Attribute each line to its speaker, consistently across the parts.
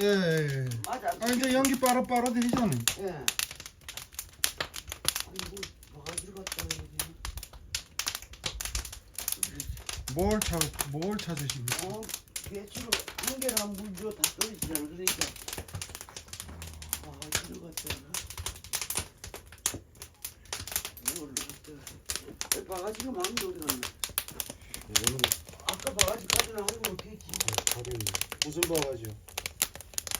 Speaker 1: 예, 예. 예.
Speaker 2: 맞아.
Speaker 1: 아 이제 연기 빠라 빠라 들이잖아.
Speaker 2: 예. 아니 뭐 바가지를 갖다 놓지?
Speaker 1: 뭘 찾, 뭘 찾으십니까?
Speaker 2: 어, 배추를 한 개랑 물줘 다 떨어지잖아. 그러니까 갖다 놔. 이걸로 갖다. 놔. 바가지가 많은데 어디 갔나?
Speaker 1: 이거는
Speaker 2: 아까 바가지 가져나온 거 어떻게 했지?
Speaker 1: 다른 무슨 바가지요?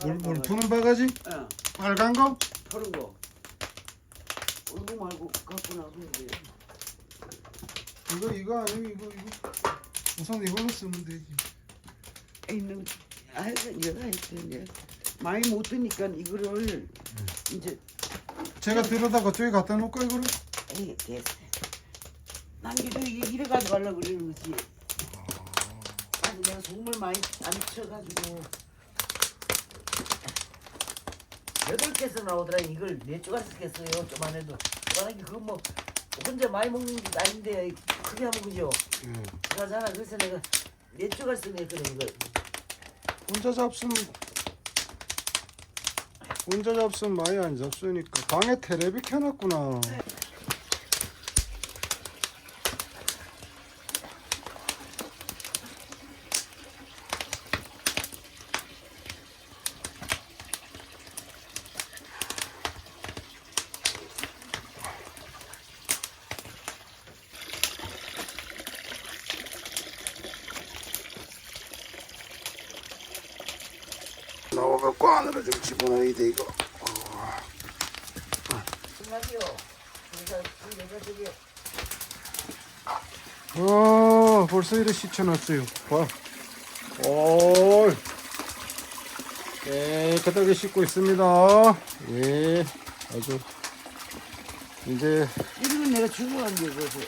Speaker 1: 물,
Speaker 2: 다른
Speaker 1: 물
Speaker 2: 바가지.
Speaker 1: 푸는 바가지?
Speaker 2: 예,
Speaker 1: 빨간 거?
Speaker 2: 그런 거. 얼굴 말고 갖고 나가면 돼.
Speaker 1: 이거 이거 아니면 이거 이거 우선 이걸로 쓰면 되지.
Speaker 2: 있는 하여튼 여가 이제 많이 못 드니까 이거를 이제
Speaker 1: 제가 들어다 그쪽에 갖다 놓을까 이거를?
Speaker 2: 에이 됐어 난 이래 이래 가져가려고 그러는 거지 아니 내가 속물 많이 안 쳐가지고 여덟 개서 나오더라. 이걸 네 조각 쓰겠어요? 좀안 해도. 만약에 그거 뭐 혼자 많이 먹는 게 아닌데 크게 하면 그죠?
Speaker 1: 예.
Speaker 2: 그러잖아 그래서 내가 네 조각 쓰네. 그래 이걸.
Speaker 1: 혼자 잡수면 혼자 잡수면 많이 안 잡수니까 방에 테레비 켜놨구나. 나와갖고 안으로 좀 집어넣어야 돼 이거.
Speaker 2: 여자 저기
Speaker 1: 어 벌써 이래 씻혀놨어요. 봐. 올. 깨끗하게 씻고 있습니다. 예, 아주 이제
Speaker 2: 이거는 내가 간 그거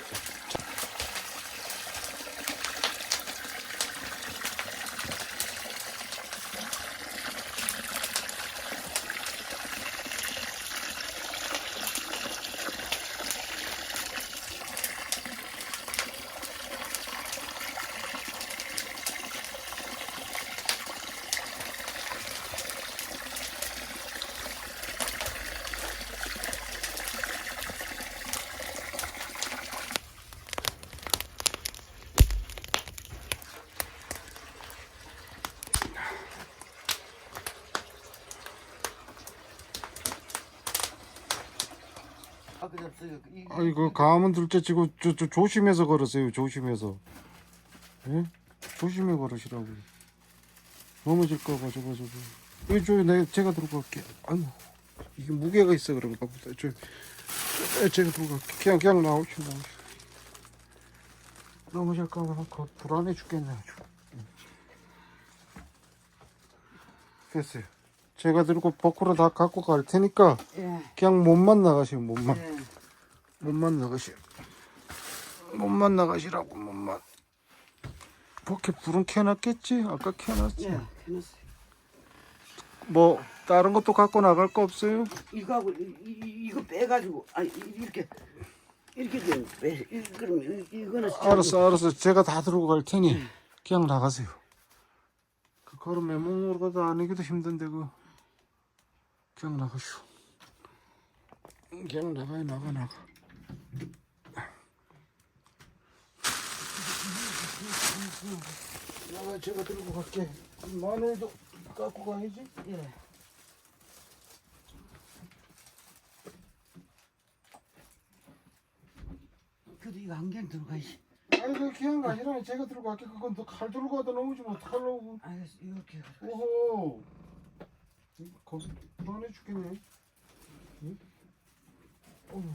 Speaker 2: 아그 잡어요 이-
Speaker 1: 아 이거 가면 둘째치고 저, 저 조심해서 걸으세요. 조심해서. 예? 조심해 걸으시라고. 넘어질까 봐 저거 저거. 이거 저 내가 제가 들고 갈게. 아이고 이게 무게가 있어 그런가 보다. 저 에, 제가 들고 갈게. 그냥 그냥 나오시 나오시. 넘어질까봐 그 불안해 죽겠네 아주. 됐어요. 제가 들고 버크로 다 갖고 갈 테니까
Speaker 2: 예.
Speaker 1: 그냥 몸만 나가시면 몸만.
Speaker 2: 예.
Speaker 1: 몸만 나가시. 몸만 나가시라고 몸만. 그렇게 불은 켜놨겠지? 아까 켜놨지?
Speaker 2: 예. 해놨어요.
Speaker 1: 뭐 다른 것도 갖고 나갈 거 없어요?
Speaker 2: 이거하고 이, 이, 이거 빼가지고 아니 이- 이렇게 이렇게 좀 빼. 이- 그럼 이- 이거는
Speaker 1: 알았어 알았어. 제가 다 들고 갈 테니 그냥 나가세요. 그 걸음 매몽으로 가도 아니기도 힘든데 그 그냥 나가시오. 그냥 나가요 나가 나가 나가 제가 들고 갈게 마늘도 갖고 가야지
Speaker 2: 예. 그래도 이거 안경 들어가야지.
Speaker 1: 아니 그 그냥 가시라 제가 들고 갈게 그건 너칼 들고 가다 넘어지면 어떡하려고
Speaker 2: 알겠어. 이렇게.
Speaker 1: 오호 거기 불안해 죽겠네 응? 어머.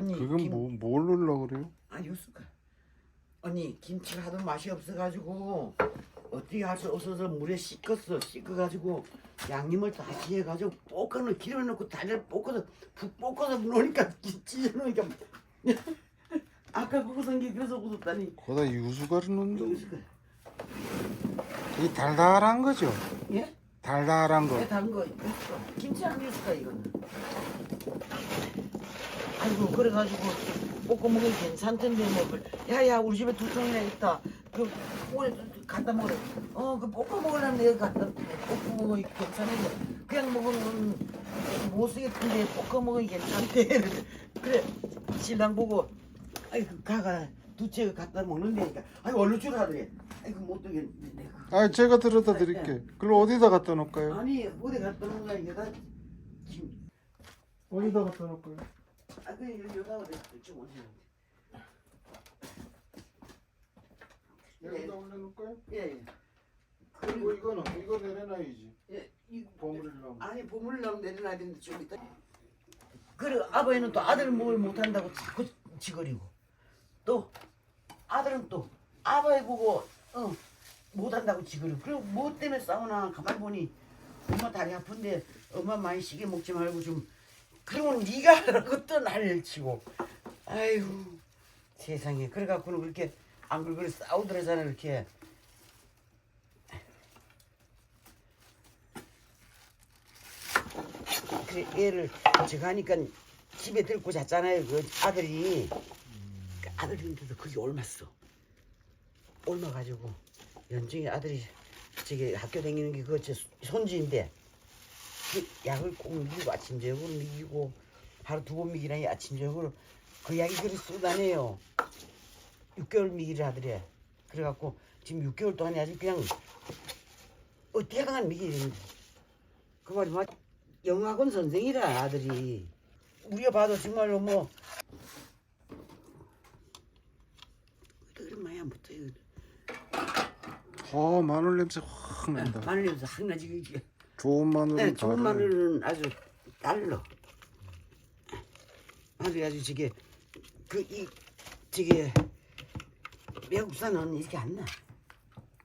Speaker 2: 언니
Speaker 1: 그건
Speaker 2: 김,
Speaker 1: 뭐, 뭘 넣으려고 그래요?
Speaker 2: 아 요수가. 언니 김치가 하도 맛이 없어가지고 어떻게 할 수 없어서 물에 씻었어. 씻어가지고 양념을 다시 해가지고 볶아놓 기름 넣고 달걀 볶아서 푹 볶아서 넣으니까 찢어놓으니까 아까 그거 생기 그래서 굳었다니.
Speaker 1: 거기다 유수가루 넣는다
Speaker 2: 요수가.
Speaker 1: 이게 달달한 거죠?
Speaker 2: 예?
Speaker 1: 달달한
Speaker 2: 거왜 담은 거 요수가. 김치 아니었을까 이거는. 아이고 그래가지고 볶아 먹으면 괜찮던데 뭐 야야 우리 집에 두 통이나 있다 그 오래 갖다 먹어. 어그 볶아 먹으려면 내가 갖다 볶아 먹어 괜찮은데 그냥 먹으면 못 쓰겠던데 볶아 먹으면 괜찮대. 그래 신랑 보고 아이고 가가 두채 갖다 먹는데니까 아이 얼른 주라 그래. 아이고 못 되겠네. 내가.
Speaker 1: 아 제가 들여다 드릴게. 그걸 어디다 갖다 놓을까요?
Speaker 2: 아니 어디 갖다 놓은가 이게 다 지금
Speaker 1: 어디다 갖다 놓을까요?
Speaker 2: 아 그래 여기 여기다 그래 좀 오세요.
Speaker 1: 여기다 올려놓을까요?
Speaker 2: 예 예.
Speaker 1: 그리고 이거는 이거 내려놔야지.
Speaker 2: 예, 이
Speaker 1: 보물이라고.
Speaker 2: 아니 보물 나면 내려놔야 되는데 좀 이따. 그래 아버지는 또 아들 뭘 못한다고 자꾸 지거리고 또 아들은 또 아버지 보고 어 못한다고 지거리고 그리고 뭐 때문에 싸우나 가만히 보니 엄마 다리 아픈데 엄마 많이 시게 먹지 말고 좀 그러면 네가 하라고 또 난리를 치고. 아이고 세상에. 그래갖고는 그렇게 안 그래 그래 싸우더라잖아 이렇게. 그 애를 제가 하니까 집에 들고 잤잖아요. 그 아들이. 그 아들인데도 그게 옮았어. 옮아가지고. 연중에 아들이 저기 학교 다니는 게저 손주인데 그 약을 꼭 먹이고 아침 저녁으로 먹이고 하루 두 번 먹이라니 아침 저녁으로 그 약이 그리 쏟아내요. 6개월 먹이를 하더래. 그래갖고 지금 6개월 동안에 아주 그냥 어떻게 강한 먹이는데 그 말이 맞. 영화관 선생이라 아들이 우리가 봐도 정말로 뭐 얼마야 못해
Speaker 1: 아 마늘 냄새 확 난다.
Speaker 2: 마늘 냄새 확 나지 그게
Speaker 1: 좋은 마늘은
Speaker 2: 네, 좋은. 마늘은 아주 달러 아주 아주 저게 그 이 저게 외국산은 이렇게 안 나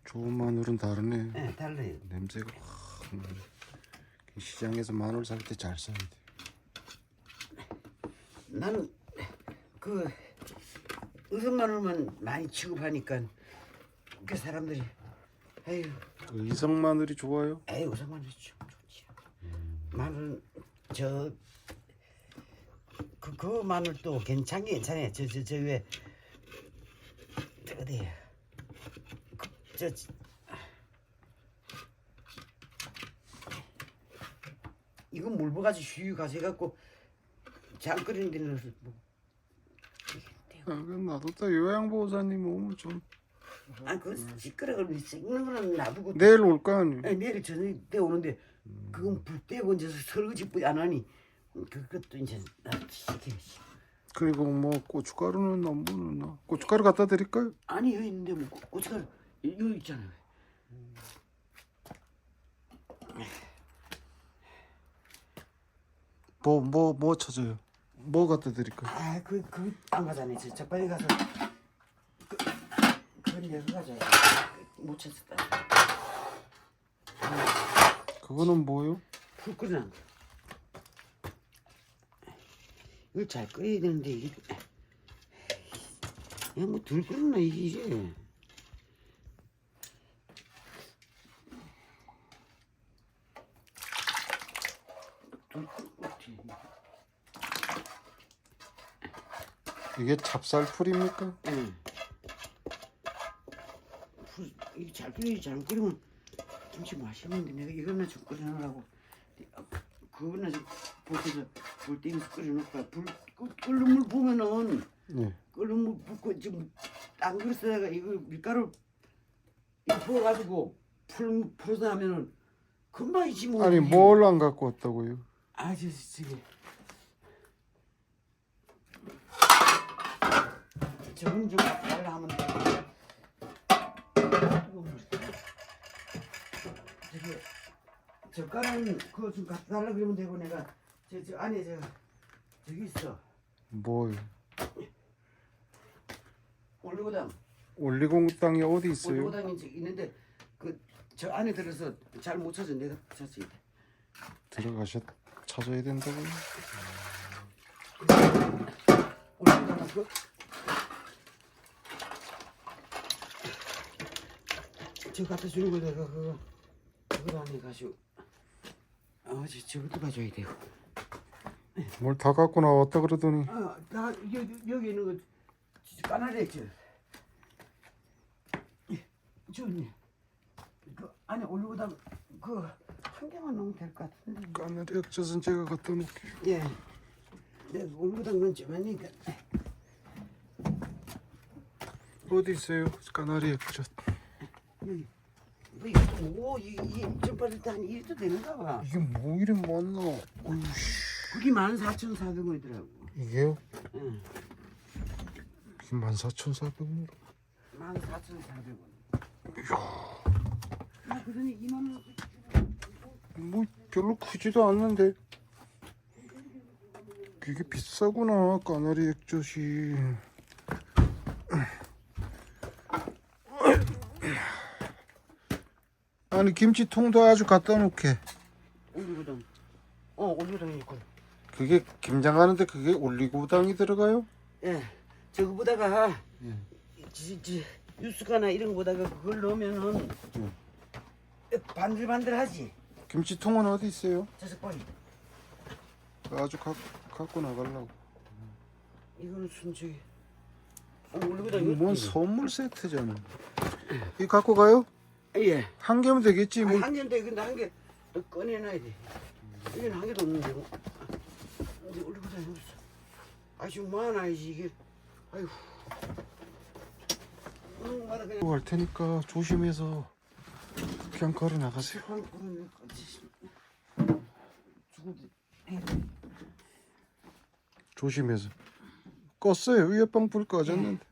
Speaker 1: 좋은 마늘은 다르네.
Speaker 2: 네, 달라요
Speaker 1: 냄새가 확 나네. 시장에서 마늘 살 때 잘 사야 돼.
Speaker 2: 나는 그 의성 마늘만 많이 취급하니까 그 사람들이 에휴.
Speaker 1: 그 이성 마늘이 좋아요?
Speaker 2: 에이 의성 마늘 좀 좋지. 마늘 저 그 그 마늘도 괜찮게 괜찮아요. 저 저 저 왜 어디 그저 이건 물 부어가지고 휘 가서 해갖고 장 끓이는 데 넣어서 뭐.
Speaker 1: 아, 그 놔뒀다 요양보호사님 오면 좀
Speaker 2: 아, 그 시끄러워 씹는 거는 놔두고
Speaker 1: 내일 올 거 아니에요?
Speaker 2: 아니, 내일 저녁 때 오는데 그건 불 떼고 이제 설거지 뿐이 안 하니 그것도 이제 나도 시켜야지.
Speaker 1: 그리고 뭐 고춧가루는 너무 넣나? 고춧가루 갖다 드릴까요?
Speaker 2: 아니 여기 있는데 뭐 고- 고춧가루 여기 있잖아요.
Speaker 1: 뭐 뭐 뭐 찾아요? 뭐 갖다 드릴까요?
Speaker 2: 아 그 그 안 가자네. 저, 저 빨리 가서 그 그건 내가 가자. 못 찾았다.
Speaker 1: 그거는 뭐요?
Speaker 2: 불 끓여놔. 이걸 잘 끓여야 되는데 이게 야뭐덜 끓였나 이게 이제. 덜 끓였지.
Speaker 1: 이게 찹쌀풀입니까?
Speaker 2: 응. 불 이게 잘 끓이면 김치 맛있는데 내가 이거나 좀 끓여놓으라고 그거나 좀 보태서 불 떼면서 끓여놓을까 불 끓- 끓는 물 보면은
Speaker 1: 네.
Speaker 2: 끓는 물 붓고 지금 안 그랬어다가 이거 밀가루 부어가지고 풀 풀어서 하면은 금방 이지 뭐
Speaker 1: 아니 뭘 안 갖고 왔다고요?
Speaker 2: 아저 저기 저건 좀 달라 하면 돼. 저기 젓갈은 그거 좀 갖다 달라 그러면 되고 내가 저 저 안에 저 저기 있어
Speaker 1: 뭐요?
Speaker 2: 올리고당
Speaker 1: 올리고당이 어디 있어요?
Speaker 2: 올리고당이 저기 있는데 그 저 안에 들어서 잘 못 찾아 내가 찾지
Speaker 1: 들어가셨 찾아야 된다고요?
Speaker 2: 올리고당 그 저 갖다 주는 거 내가 그거 그걸 안에 가지고 아저 저것도 가져야 되고
Speaker 1: 뭘 다 갖고 나왔다 그러더니
Speaker 2: 아 나 여기 여기 있는 거 까나리 저 저기 그 안에 올리고다 그한 개만 넣으면 될 것 같은데.
Speaker 1: 까나리 액젓은 제가 갖다 놓을게요.
Speaker 2: 예. 내가 올리고다 넣은 좀 하니까.
Speaker 1: 어디 있어요? 까나리 액젓.
Speaker 2: 여기. 뭐뭐 이게 좀 빠질 때한 1도 되는가 봐.
Speaker 1: 이게 뭐 이리 많나? 어이씨.
Speaker 2: 그게 14,400원이더라고.
Speaker 1: 이게요?
Speaker 2: 응.
Speaker 1: 이게 14,400원.
Speaker 2: 14,400원. 아, 그러니 2만 원.
Speaker 1: 뭐 별로 크지도 않는데. 이게 비싸구나 까나리 액젓이. 아니 김치통도 아주 갖다 놓게.
Speaker 2: 올리고당. 어, 올리고당이 있고.
Speaker 1: 그게 김장하는데 그게 올리고당이 들어가요?
Speaker 2: 예. 저거 보다가
Speaker 1: 예.
Speaker 2: 지, 지, 유스가나 이런 거 보다가 그걸 넣으면은 반들반들하지.
Speaker 1: 김치통은 어디 있어요?
Speaker 2: 저석 보이.
Speaker 1: 아주 가, 갖고 나가려고.
Speaker 2: 이거는 순정이. 어, 올리고당 이거.
Speaker 1: 뭔 선물 세트잖아. 이 갖고 가요?
Speaker 2: 예.
Speaker 1: 한 개면 되겠지 뭐.
Speaker 2: 아니, 한 개인데 근데 한개더 꺼내놔야 돼. 이건 한 개도 없는데 뭐. 이제 올리고당이 없어. 아주 많아야지 이게. 아이고. 음.
Speaker 1: 갈 테니까 조심해서 그냥 걸어 나가세요. 조심해서. 껐어요. 위에 빵불 꺼졌는데.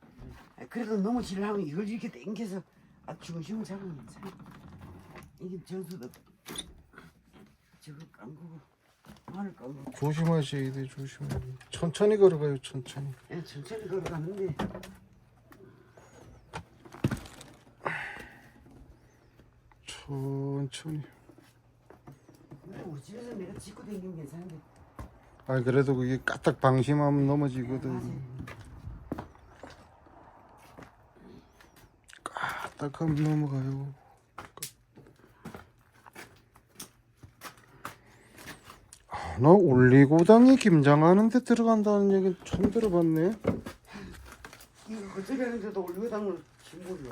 Speaker 2: 아, 그래도 너무 지나면 이걸 이렇게 당겨서 아 잡으면 괜찮아. 이게 저수도 저거 깜고 마늘 깜고
Speaker 1: 조심하셔야 돼. 조심해. 천천히 걸어가요. 천천히.
Speaker 2: 야 천천히 걸어가는데
Speaker 1: 천천히.
Speaker 2: 근데 우리 집에서 내가 짚고 다니면 괜찮은데
Speaker 1: 아 그래도 그게 까딱 방심하면 넘어지거든. 까딱하면 넘어가요. 아, 나 올리고당이 김장하는데 들어간다는 얘기 처음 들어봤네.
Speaker 2: 이거 그저께는데도 올리고당을 신고려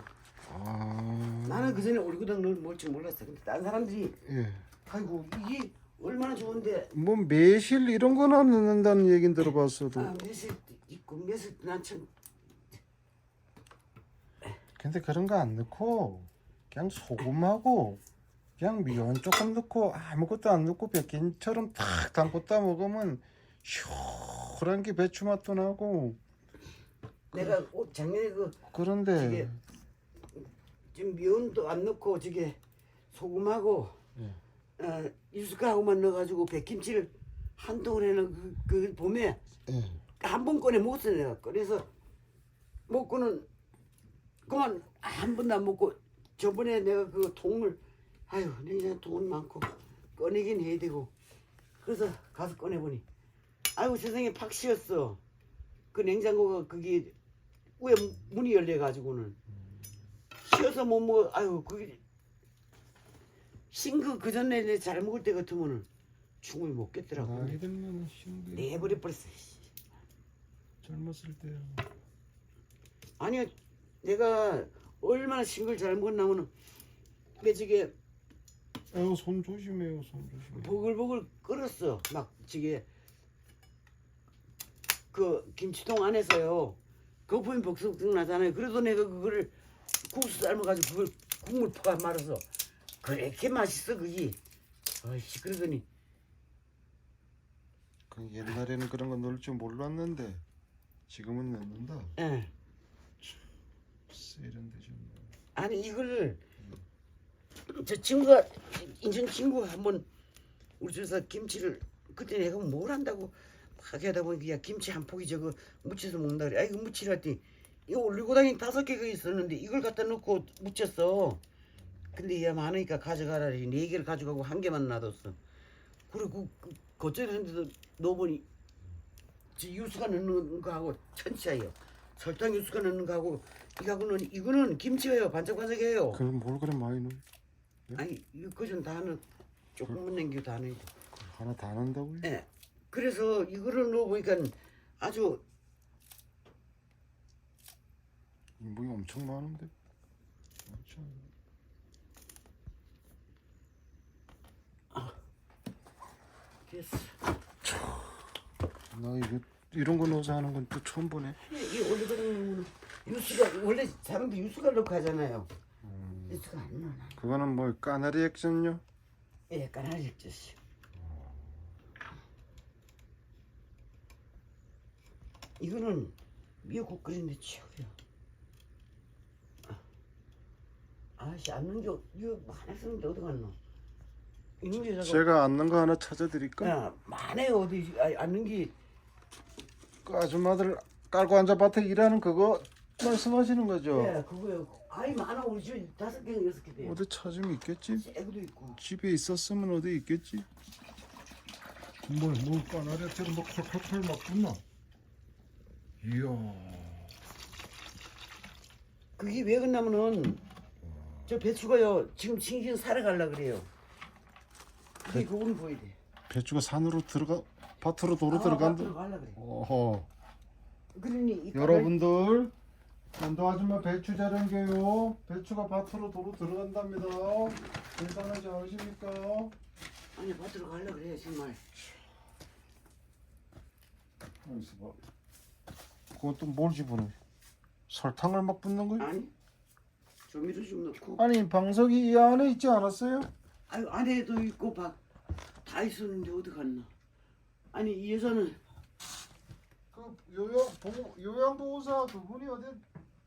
Speaker 1: 아,
Speaker 2: 나는 그 전에 올리고당 넣을 뭘줄 몰랐어 근데 다른 사람들이
Speaker 1: 예.
Speaker 2: 아이고 이게 얼마나 좋은데
Speaker 1: 뭐 매실 이런 거나 넣는다는 얘긴 들어봤어도.
Speaker 2: 아 매실 있고 매실 난참
Speaker 1: 근데 그런 거 안 넣고 그냥 소금하고 그냥 미원 조금 넣고 아무것도 안 넣고 백김처럼 탁 담고 따 먹으면 시원한 게 배추 맛도 나고
Speaker 2: 내가 오- 작년에 그
Speaker 1: 그런데
Speaker 2: 지금 면도 안 넣고 저게 소금하고
Speaker 1: 예.
Speaker 2: 어, 유스카하고만 넣어가지고 백김치를 한 동원에는 그, 그 봄에
Speaker 1: 예.
Speaker 2: 한 번 꺼내 먹었어 내가 그래서 먹고는 그만 한 번도 안 먹고 저번에 내가 그 통을 아유 내가 돈 많고 꺼내긴 해야 되고. 그래서 가서 꺼내보니. 아이고 세상에 팍 씌었어. 그 냉장고가 그게 왜 문이 열려 가지고는 씌어서 못 먹어 아유 그게 싱그 그 전에 내 잘 먹을 때 같으면은 충분히 먹겠더라고.
Speaker 1: 나이 들면 힘들
Speaker 2: 내버려 버렸어
Speaker 1: 젊었을 때
Speaker 2: 아니야 내가 얼마나 싱글 잘 먹었나면은 내 저게
Speaker 1: 아유 손 조심해요 손 조심해
Speaker 2: 보글보글 끓었어. 막 저게 그 김치통 안에서요. 거품이 벅석벅석 나잖아요. 그래도 내가 그거를 국수 삶아가지고 그걸 국물 푹 말아서 그렇게 맛있어 그게. 어이씨 그러더니
Speaker 1: 그 옛날에는 그런 거 넣을 줄 몰랐는데 지금은 넣는다.
Speaker 2: 예.
Speaker 1: 세련되죠
Speaker 2: 아니 이걸 저 친구가 인천 친구가 한번 우리 집에서 김치를 그때 내가 뭘 한다고 막 하다 보니까 야 김치 한 포기 저거 무쳐서 먹는다 그래. 아이고 무치라 했더니 이거 올리고당이 다섯 개가 있었는데 이걸 갖다 넣고 무쳤어. 근데 얘 많으니까 가져가라 네 개를 가져가고 한 개만 놔뒀어. 그리고 그, 겉절이는데도 넣어보니 저 유수가 넣는 거하고 천차예요 설탕 육수가 넣는 거하고 이거는 이거는 김치예요. 반짝반짝해요.
Speaker 1: 그럼 뭘 그래 많이 넣어? 예?
Speaker 2: 아니 이거 좀다 넣 조금 그... 넣는 다는
Speaker 1: 하나 다 넣는다고요? 네.
Speaker 2: 예. 그래서 이거를 넣어 보니까 아주
Speaker 1: 인분이 뭐 엄청 많은데. 엄청. 아.
Speaker 2: 됐어.
Speaker 1: 나 이거 이런 거 넣어서 하는 건 또 처음 보네.
Speaker 2: 이 원래 그러면 유수가 원래 사람들 유수가 넣고 하잖아요. 유수가 안 넣어.
Speaker 1: 그거는 뭐 까나리 액션요?
Speaker 2: 예, 까나리 액젓이. 이거는 미역국 끓이는데 최고야. 아씨 안 넣은 게 이거 하나 쓰는데 어디 갔노? 이놈 여자가
Speaker 1: 제가 앉는 거 하나 찾아드릴까?
Speaker 2: 야 많아요 어디 아, 안 넣은 게
Speaker 1: 그 아줌마들 깔고 앉아밭에 일하는 그거 말씀하시는 거죠?
Speaker 2: 예, 그거요. 아이 많아 우리 집에 다섯 개 여섯 개 돼요.
Speaker 1: 어디 찾으면 있겠지?
Speaker 2: 새우도 있고.
Speaker 1: 집에 있었으면 어디 있겠지? 뭘, 뭘 까나리처럼 뭐 콜콜콜 막 붙나? 이야
Speaker 2: 그게 왜 그러냐면은 저 배추가요 지금 싱싱 살아 갈라 그래요. 그게 그건 보여야 돼.
Speaker 1: 배추가 산으로 들어가 밭으로 도로
Speaker 2: 아,
Speaker 1: 들어간다
Speaker 2: 밭으로 갈라 그래.
Speaker 1: 어허
Speaker 2: 그러니 이
Speaker 1: 여러분들 전도 아줌마 배추 자른게요 배추가 밭으로 도로 들어간답니다 계산하지 않으십니까?
Speaker 2: 아니 밭으로 갈라 그래 정말.
Speaker 1: 여기서 봐 그건 또 뭘 집어넣어 설탕을 막 붓는 거야?
Speaker 2: 아니 조미료 좀 넣고.
Speaker 1: 아니 방석이 이 안에 있지 않았어요?
Speaker 2: 아유 안에도 있고 막 다 있었는데 어디 갔나? 아니 이 여자는
Speaker 1: 그 요양 보호 요양 보호사 그분이 어디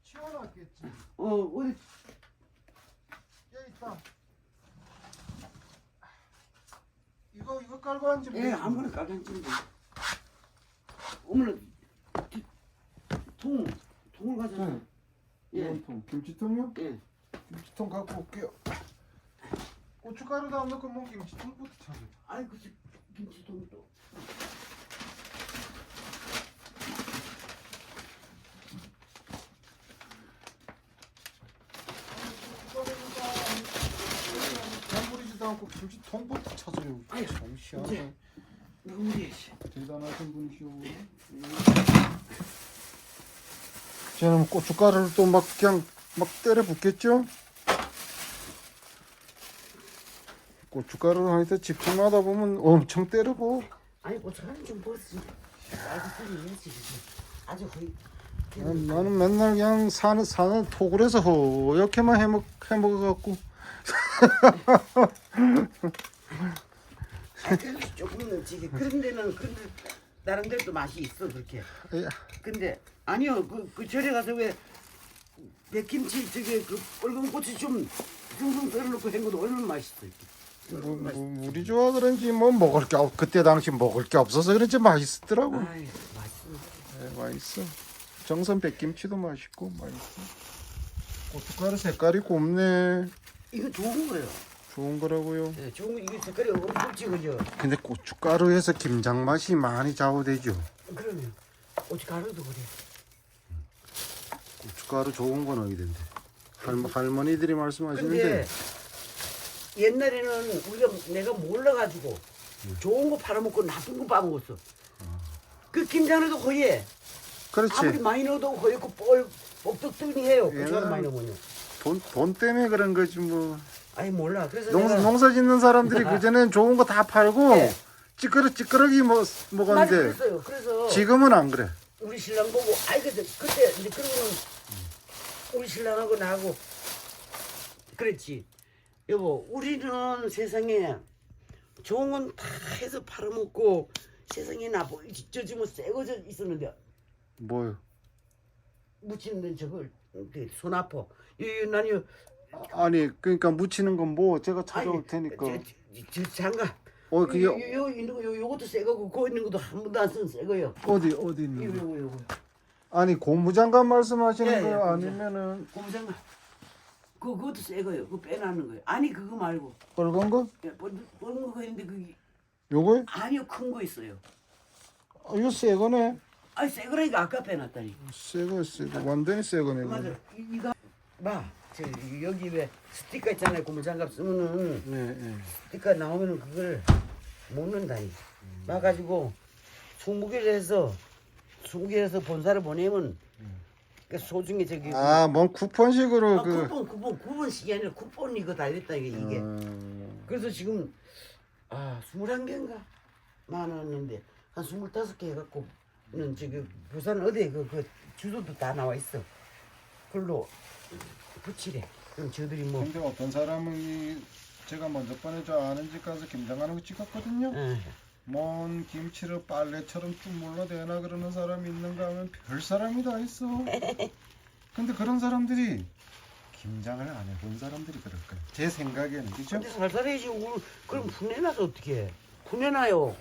Speaker 1: 치워놨겠지
Speaker 2: 어 어디
Speaker 1: 여기 있다 이거 이거 깔고 앉으면
Speaker 2: 예. 아무나 가간cin데 어머나 디- 통 통을 가져와.
Speaker 1: 네.
Speaker 2: 예.
Speaker 1: 이런 통 김치통요?
Speaker 2: 예.
Speaker 1: 김치통 갖고 올게요 고춧가루도 안 넣고 뭐 김치통부터 찾아
Speaker 2: 아이 그김 치통도.
Speaker 1: 장 부리지도 않고 김치통부터 찾아요
Speaker 2: 아유,
Speaker 1: 참 희한해
Speaker 2: 이제. 씨.
Speaker 1: 대단하신 분이시오 저는 고춧가루를 또 막 그냥 막 때려 붓겠죠? 고춧가루를 하니까 집중하다 보면 엄청 때리고
Speaker 2: 아니 고춧가루 좀 벗지. 아주 해야지 아주 거의.
Speaker 1: 난- 나는 맨날 그냥 사는 사는 토굴에서 허옇게만 해먹 해먹어갖고
Speaker 2: 아, 그래도 조금 넣지. 그런 데는 그런 데 나름대로 또 맛이 있어 그렇게.
Speaker 1: 야,
Speaker 2: 근데 아니요 그, 그 절에 가서 왜 백김치 저게 그 빨간 고추 좀 숭숭 썰어놓고 한 것도 얼마나 맛있어.
Speaker 1: 뭐, 뭐 우리 좋아 그런지 뭐 먹을 게 없, 그때 당시 먹을 게 없어서 그런지 맛있더라고.
Speaker 2: 아이 맛있어.
Speaker 1: 네, 맛있어. 정선 백김치도 맛있고 맛있어. 고춧가루 색깔이 곱네.
Speaker 2: 이거 좋은 거예요.
Speaker 1: 좋은 거라고요.
Speaker 2: 네, 좋은 거 이게 색깔이 엄청 찍어져.
Speaker 1: 근데 고춧가루에서 김장 맛이 많이 좌우되죠.
Speaker 2: 그러면 고춧가루도 그래.
Speaker 1: 고춧가루 좋은 건 어디던데? 할, 할머니들이
Speaker 2: 근데
Speaker 1: 말씀하시는데
Speaker 2: 옛날에는 우리가 내가 몰라가지고 좋은 거 팔아먹고 나쁜 거 빠먹었어. 그 김장에도 허예. 아무리
Speaker 1: 그렇지.
Speaker 2: 많이 넣어도 허옇고 뻘 뻑떡떡해요.
Speaker 1: 얘는-
Speaker 2: 고춧가루 많이 넣으면요.
Speaker 1: 돈, 돈 때문에 그런 거지 뭐.
Speaker 2: 아니 몰라. 그래서
Speaker 1: 농사,
Speaker 2: 내가
Speaker 1: 농사 짓는 사람들이 그전엔 좋은 거 다 팔고
Speaker 2: 네.
Speaker 1: 찌끄러 찌끄러기 먹,
Speaker 2: 맞아
Speaker 1: 먹었는데
Speaker 2: 그랬어요. 그래서
Speaker 1: 지금은 안 그래.
Speaker 2: 우리 신랑 보고 아이 그때 그때 이제 그러고는 우리 신랑하고 나하고 그랬지 여보 우리는 세상에 좋은 건 다 해서 팔아먹고 세상에 나쁘 저지 뭐 새거 저 있었는데
Speaker 1: 뭐요?
Speaker 2: 묻히는 저걸 그손 아파 이 나니
Speaker 1: 아니 그러니까 묻히는 건 뭐 제가 찾아올
Speaker 2: 아니,
Speaker 1: 테니까.
Speaker 2: 저, 저, 저 장갑
Speaker 1: 어 그게
Speaker 2: 요, 요, 요, 요것도 새 거고 거 있는 것도 한 번도 안 쓴 새 거예요
Speaker 1: 어디 어디
Speaker 2: 이거
Speaker 1: 있는 거?
Speaker 2: 요거 요거
Speaker 1: 아니 고무장갑 말씀하시는
Speaker 2: 예, 예,
Speaker 1: 거예요?
Speaker 2: 고무장갑.
Speaker 1: 아니면은
Speaker 2: 고무장갑 그 그것도 새 거예요 그거 빼놨는 거예요 아니 그거 말고
Speaker 1: 빨간 거?
Speaker 2: 뻔거 있는데 그게
Speaker 1: 요거요?
Speaker 2: 아니요 큰 거 있어요
Speaker 1: 아, 이거 새 거네.
Speaker 2: 아니 새 거라니까 아까 빼놨다니
Speaker 1: 새 거 새 거 완전히 새 거네.
Speaker 2: 맞아
Speaker 1: 이거.
Speaker 2: 이, 이거 봐 저, 여기 왜 스티커 있잖아요 고무장갑 쓰면은
Speaker 1: 예 예.
Speaker 2: 스티커 나오면은 그걸 못 넣는다니 봐가지고 20개를 해서 20개에서 본사를 보내면 그 소중히 저기
Speaker 1: 아 뭔 쿠폰식으로
Speaker 2: 아,
Speaker 1: 그.
Speaker 2: 쿠폰 쿠폰 쿠폰식이 아니라 쿠폰 이거 달렸다 이게 이게
Speaker 1: 음,
Speaker 2: 그래서 지금 아 21개인가 많았는데 한 스물다섯 개 해갖고 는 저기 부산 어디 그, 그 주소도 다 나와 있어. 글로 붙이래. 그럼 저들이 뭐
Speaker 1: 근데 어떤 사람은 이 제가 먼저 저 아는 집 가서 김장하는 거 찍었거든요.
Speaker 2: 예.
Speaker 1: 뭔 김치를 빨래처럼 쭉 물러대나 그러는 사람이 있는가 하면 별 사람이 다 있어. 근데 그런 사람들이 김장을 안 해본 사람들이 그럴 거예요. 제 생각에는. 그죠?
Speaker 2: 근데 살살해야지. 오늘 그럼 분해나서 어떻게 분해나요.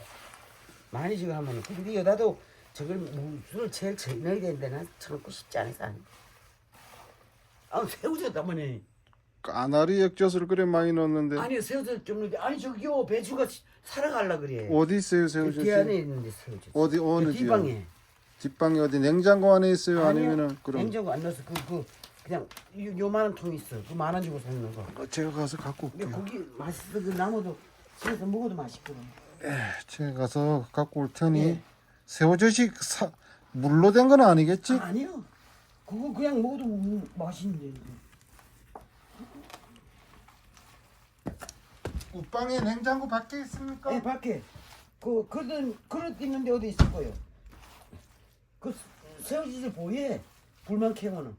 Speaker 2: 많이 지금 하면은. 근데 여다도 저걸 무술을 제일 제일 넣어야 되는데 난 참고 싶지 않아서 안 해. 아 새우젓 때문에
Speaker 1: 까나리 액젓을 그래 많이 넣었는데.
Speaker 2: 아니 새우젓 좀 넣는데. 아니 저기요. 배추가 시- 살아갈라 그래
Speaker 1: 어디 있어요
Speaker 2: 그
Speaker 1: 새우젓이?
Speaker 2: 뒤 안에 있는데 새우젓
Speaker 1: 어디 어느
Speaker 2: 그
Speaker 1: 지역?
Speaker 2: 뒷방에
Speaker 1: 뒷방에 어디 냉장고 안에 있어요?
Speaker 2: 아니요.
Speaker 1: 아니면은 그럼
Speaker 2: 냉장고 안 넣어서 그, 그 그냥 요, 요만한 통 있어 그 만 원 주고 사는 거
Speaker 1: 어, 제가 가서 갖고
Speaker 2: 근데
Speaker 1: 올게요.
Speaker 2: 고기 맛있어 그 나무도 집에서 먹어도 맛있거든
Speaker 1: 제가 가서 갖고 올 테니
Speaker 2: 예.
Speaker 1: 새우젓이 사, 물로 된 건 아니겠지?
Speaker 2: 아니요. 그거 그냥 먹어도 음, 맛있는데.
Speaker 1: 우방에 냉장고 밖에 있습니까?
Speaker 2: 예, 밖에 그 그릇 그릇 있는데 어디 있을 거예요? 그 새우젓을 보여 불만 캐면은.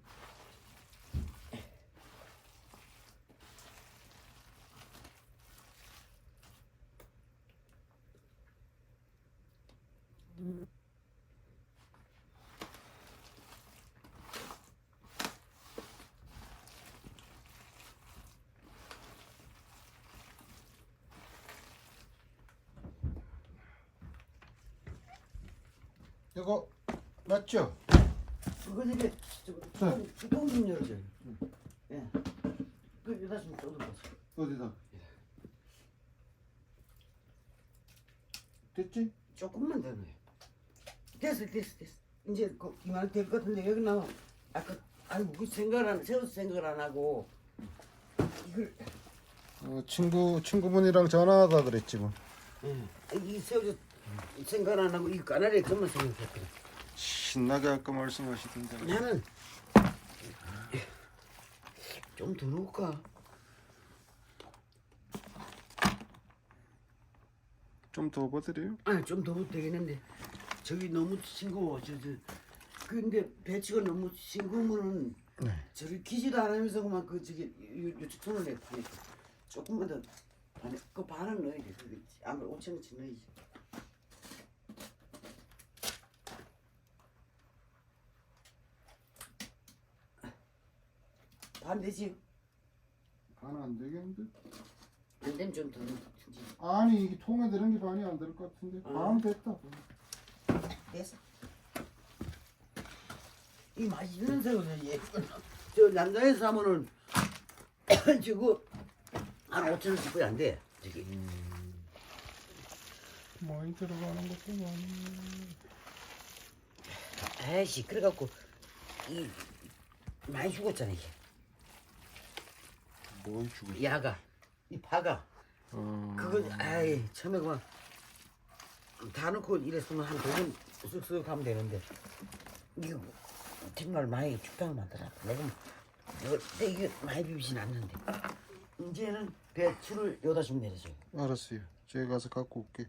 Speaker 1: 이거 맞죠?
Speaker 2: 그거 좀 뚜껑 좀 열어줘요. 예. 그 여기다 좀 뜯어보세요.
Speaker 1: 어디다? 됐지?
Speaker 2: 조금만 더 넣어요. 됐어, 됐어, 됐어. 이제 그 이만 될것 같은데 여기 나와. 아까 아이고 그 생각 안 새우 생각을 안 하고 이걸
Speaker 1: 어, 친구 친구분이랑 전화하다 그랬지 뭐.
Speaker 2: 예. 이 새우젓 생각 안 하고 이 까나리에 그만 생각했거든.
Speaker 1: 신나게 아까 말씀하시던데.
Speaker 2: 나는 좀 더 넣을까?
Speaker 1: 좀 더 버드려요?
Speaker 2: 아, 좀 더 되겠는데 저기 너무 싱거워. 저, 저. 근데 배추가 너무 싱거우면은
Speaker 1: 네.
Speaker 2: 저리 기지도 안 하면서 그만 그 저기 요- 요쪽 손을 내 파니까 조금만 더 반에 그 반은 넣어야 돼. 아무리 5천 원치 넣어야지. 반 되지?
Speaker 1: 반안 되겠는데?
Speaker 2: 안 되면 좀더 넣지.
Speaker 1: 아니 이게 통에 들은 게 반이 안 될 것 같은데. 반 됐다.
Speaker 2: 됐어. 이 맛있는 새우는 예쁜 저 남자에서 사면은 저거 한 5천 원씩 거의 안 돼. 저기
Speaker 1: 많이 들어가는 것도 많이.
Speaker 2: 아이씨 그래갖고 이 많이 죽었잖아 이게
Speaker 1: 뭘 주고?
Speaker 2: 야가 이 파가.
Speaker 1: 어...
Speaker 2: 그거 아이 처음에 그만 다 넣고 이랬으면 한 두번 쓱쓱 하면 되는데. 이거 정말 많이 죽당을 만들어 내가 뭐 이거 근데 이게 많이 비비진 않는데. 이제는 배추를 여기다 좀 내려줘요
Speaker 1: 알았어요. 제가 가서 갖고 올게.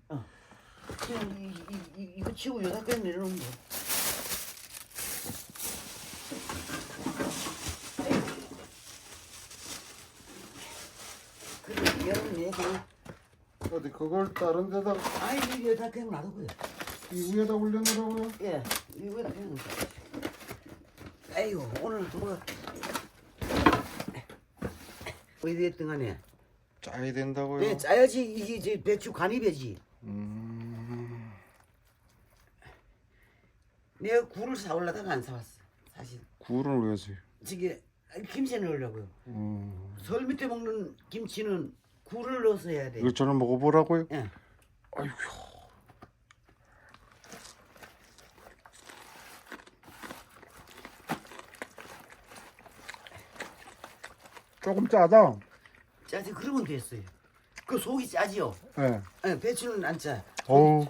Speaker 2: 그냥 이, 이, 이, 이거 치고 여기다 그냥 내려놓으면 돼 그래 여름 내고
Speaker 1: 어디 그걸 다른 데다
Speaker 2: 아이 이거 여기다 그냥 놔두고요
Speaker 1: 이 위에다 올려놓으라고요?
Speaker 2: 예, 이거 그냥. 아이고 오늘 뭐 어디 됐든 간에
Speaker 1: 짜야 된다고요?
Speaker 2: 네, 짜야지 이게 이제 배추 간이 배지.
Speaker 1: 음...
Speaker 2: 내가 굴을 사올라다가 안 사왔어. 사실
Speaker 1: 굴을 왜 써요?
Speaker 2: 저기 김치 넣으려고요.
Speaker 1: 음...
Speaker 2: 설 밑에 먹는 김치는 굴을 넣어서 해야 돼.
Speaker 1: 이거 저는 먹어보라고요?
Speaker 2: 예.
Speaker 1: 아이고. 조금 짜다.
Speaker 2: 짜지 그러면 됐어요. 그 속이 짜지요.
Speaker 1: 예.
Speaker 2: 예, 배추는 안 짜.
Speaker 1: 어우,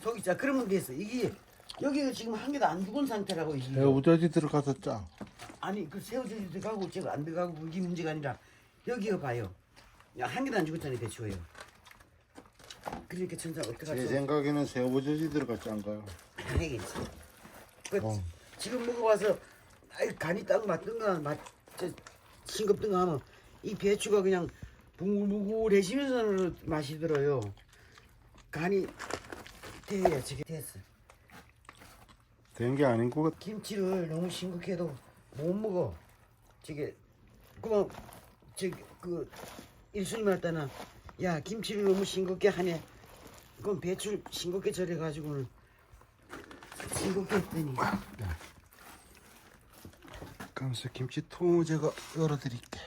Speaker 2: 속이 짜. 그러면 됐어. 이게 여기가 지금 한 개도 안 죽은 상태라고 이게.
Speaker 1: 새우젓이 들어가서 짜.
Speaker 2: 아니 그 새우젓이 들어가고 제가 안 들어가고 그게 문제가 아니라 여기가 봐요. 야, 한 개도 안 죽었잖아요 배추예요. 그러니까
Speaker 1: 제
Speaker 2: 어떡하죠?
Speaker 1: 생각에는 새우버섯이 들어갔지 않가요?
Speaker 2: 아니겠지. 그
Speaker 1: 어.
Speaker 2: 지금 먹어봐서 아이, 간이 딱 맞든가 맛 저 싱겁든가 하면 이 배추가 그냥 붕글붕글해지면서 맛이 들어요. 간이 돼야 저게 됐어.
Speaker 1: 된 게 아닌 것 같아.
Speaker 2: 김치를 너무 싱겁게도 못 먹어. 저게 그만 저기 그 일순 말따나 야 김치를 너무 싱겁게 하네. 그럼 배추 싱겁게 절여 가지고는 싱겁게 했더니
Speaker 1: 감사 김치 통을 제가 열어드릴게.